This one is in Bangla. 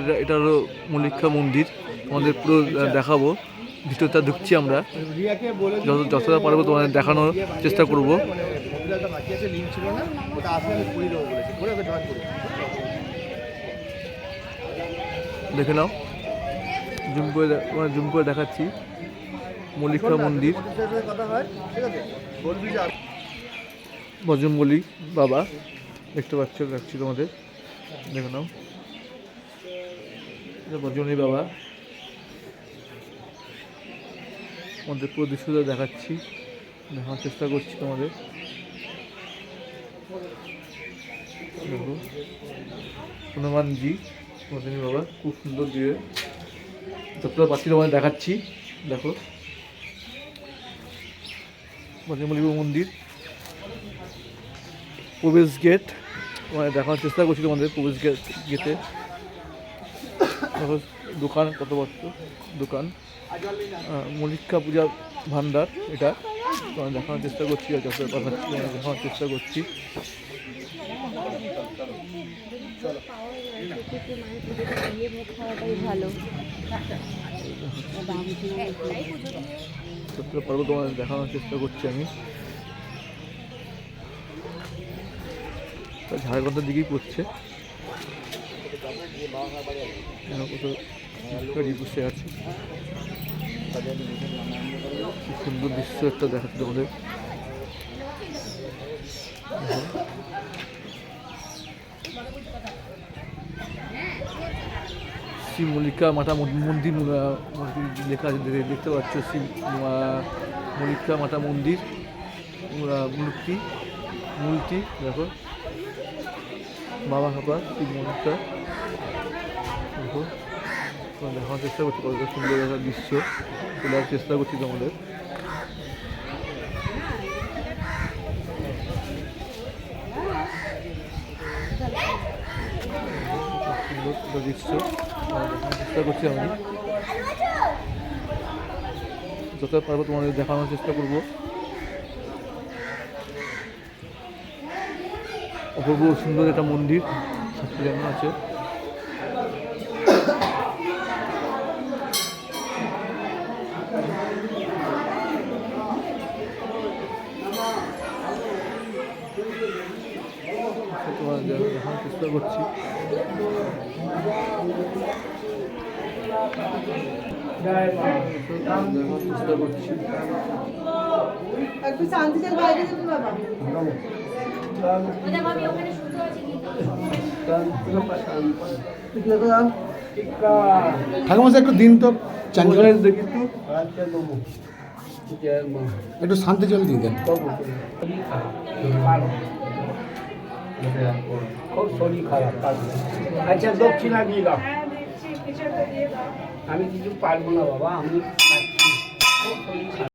এটা এটা হলো মল্লিকা মন্দির। আমাদের পুরো দেখাবো। ভিতরটা ঢুকছি আমরা। যত, যতটা পারব তোমাদের দেখানোর চেষ্টা করব। দেখে নাও। জুম করে জুম করে দেখাচ্ছি। মল্লিকা মন্দির। বজরঙ্গলি বাবা। দেখতে পাচ্ছ রাখছি তোমাদের। দেখে নাও। বজরঙ্গলি বাবা। আমাদের পুরো দৃশ্যটা দেখাচ্ছি। দেখানোর চেষ্টা করছি তোমাদের। দেখো, হনুমানজি বজরঙ্গলি বাবা, খুব সুন্দর দিয়ে। যতটা পাচ্ছি তোমাদের দেখাচ্ছি। দেখো। বজরঙ্গলি মন্দির। প্রবেশ গেট মানে দেখানোর চেষ্টা করছি তোমাদের প্রবেশ গেট গেটে দেখো দোকান, কত বড় দোকান। মল্লিকা পূজা ভান্ডার, এটা। তোমাদের দেখানোর চেষ্টা করছি যত দেখানোর চেষ্টা করছি। দেখানোর চেষ্টা করছি আমি। ঝাড়খণ্ডের দিকেই পড়ছে। কত বসে আছে সুন্দর দৃশ্য একটা দেখাচ্ছে তোমাদের দেখো। শ্রী মল্লিকা মাতা মন্দির লেখা আছে দেখতে পাচ্ছ শ্রী মল্লিকা মাতা মন্দির মূর্তি মূর্তি, দেখো বাবা হাবা শ্রী মল্লিকা দেখো দেখানোর চেষ্টা করছি কতটা সুন্দর একটা দৃশ্য তোলার চেষ্টা করছি তোমাদের। সুন্দর দৃশ্য। চেষ্টা করছি আমি। যতটা পারব তোমাদের দেখানোর চেষ্টা করব। অপূর্ব সুন্দর একটা মন্দির সাজানো আছে। তোমাদের দেখানোর চেষ্টা করছি দেখানোর চেষ্টা করছি একটু বাইরে বাবা দিন তো দেখি তো একটু শান্তি জল দিয়ে দেন। খুব শরীর খারাপ আচ্ছা দক্ষিণা দিয়ে দাও। আমি কিছু পারব না বাবা, আমি খুব শরীর।